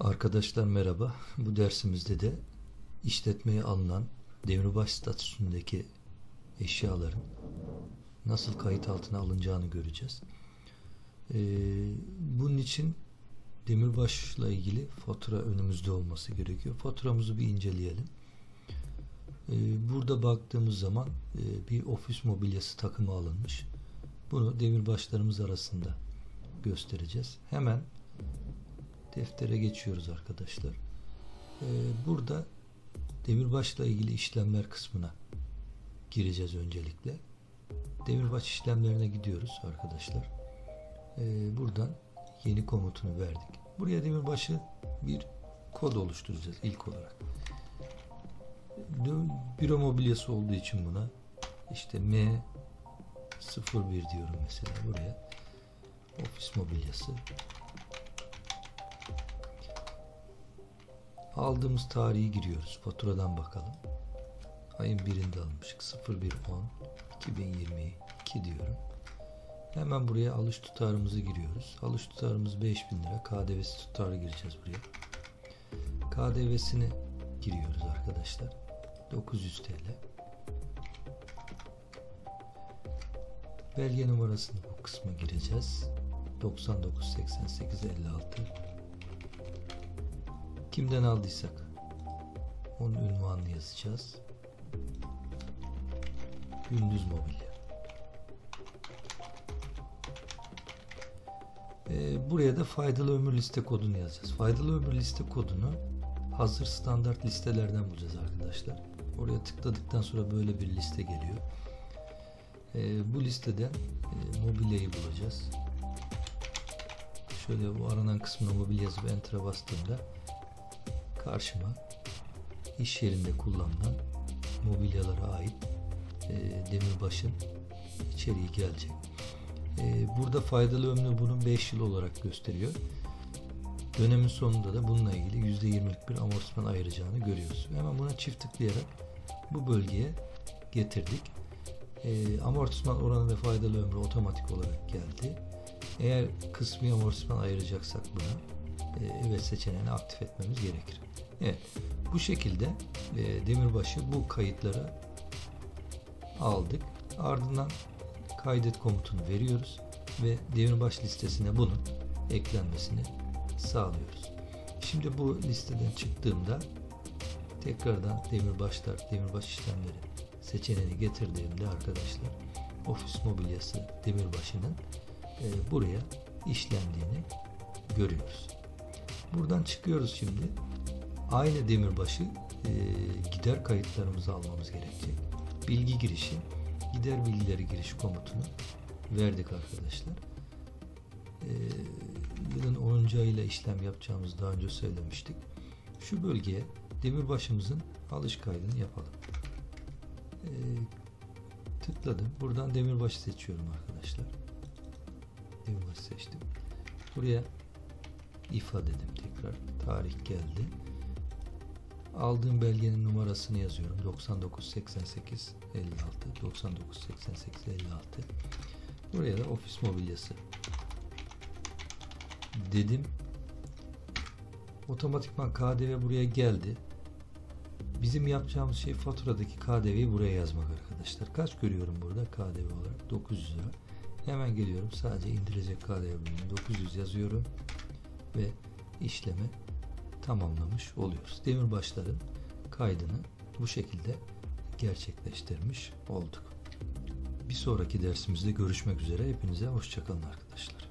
Arkadaşlar merhaba. Bu dersimizde de işletmeye alınan demirbaş statüsündeki eşyaların nasıl kayıt altına alınacağını göreceğiz. Ee, bunun için demirbaşla ilgili fatura önümüzde olması gerekiyor. Faturamızı bir inceleyelim. Ee, burada baktığımız zaman e, bir ofis mobilyası takımı alınmış. Bunu demirbaşlarımız arasında göstereceğiz. Hemen deftere geçiyoruz arkadaşlar. Ee, burada demirbaşla ilgili işlemler kısmına gireceğiz öncelikle. Demirbaş işlemlerine gidiyoruz arkadaşlar. Ee, buradan yeni komutunu verdik. Buraya demirbaşı bir kod oluşturacağız ilk olarak. Büro mobilyası olduğu için buna işte M 01 diyorum mesela buraya. Ofis mobilyası Aldığımız tarihi giriyoruz. Faturadan bakalım. Ayın birinde almışık. 0110 2022 diyorum. Hemen buraya alış tutarımızı giriyoruz. Alış tutarımız 5000 lira. KDV'si tutarı gireceğiz buraya. KDV'sini giriyoruz arkadaşlar. 900 TL. Belge numarasını bu kısma gireceğiz. 99 88 56 Kimden aldıysak onun ünvanını yazacağız. Gündüz mobilya. Ee, buraya da faydalı ömür liste kodunu yazacağız. Faydalı ömür liste kodunu hazır standart listelerden bulacağız arkadaşlar. Oraya tıkladıktan sonra böyle bir liste geliyor. Ee, bu listede e, mobilyayı bulacağız. Şöyle bu aranan kısmına mobilya yazıp enter'a bastığımda karşıma iş yerinde kullanılan mobilyalara ait e, demirbaşın içeriği gelecek. E, burada faydalı ömrü bunun 5 yıl olarak gösteriyor. Dönemin sonunda da bununla ilgili %20'lik bir amortisman ayıracağını görüyoruz. Hemen buna çift tıklayarak bu bölgeye getirdik. E, amortisman oranı ve faydalı ömrü otomatik olarak geldi. Eğer kısmi amortisman ayıracaksak buna evet seçeneğini aktif etmemiz gerekir. Evet. Bu şekilde e, demirbaşı bu kayıtları aldık. Ardından kaydet komutunu veriyoruz ve demirbaş listesine bunun eklenmesini sağlıyoruz. Şimdi bu listeden çıktığımda tekrardan demirbaşlar, demirbaş işlemleri seçeneğini getirdiğimde arkadaşlar ofis mobilyası demirbaşının e, buraya işlendiğini görüyoruz. Buradan çıkıyoruz şimdi aynı demirbaşı e, gider kayıtlarımızı almamız gerekecek. Bilgi girişi, gider bilgileri giriş komutunu verdik arkadaşlar. E, yılın 10. ayıyla işlem yapacağımızı daha önce söylemiştik. Şu bölgeye demirbaşımızın alış kaydını yapalım. E, tıkladım. Buradan demirbaşı seçiyorum arkadaşlar. Demirbaşı seçtim. Buraya ifade dedim tekrar. Tarih geldi. Aldığım belgenin numarasını yazıyorum. 9988 56 9988 56 Buraya da ofis mobilyası dedim. Otomatikman KDV buraya geldi. Bizim yapacağımız şey faturadaki KDV'yi buraya yazmak arkadaşlar. Kaç görüyorum burada KDV olarak? 900 lira. Hemen geliyorum. Sadece indirecek KDV bölümünü 900 yazıyorum ve işlemi tamamlamış oluyoruz. Demirbaşların kaydını bu şekilde gerçekleştirmiş olduk. Bir sonraki dersimizde görüşmek üzere. Hepinize hoşçakalın arkadaşlar.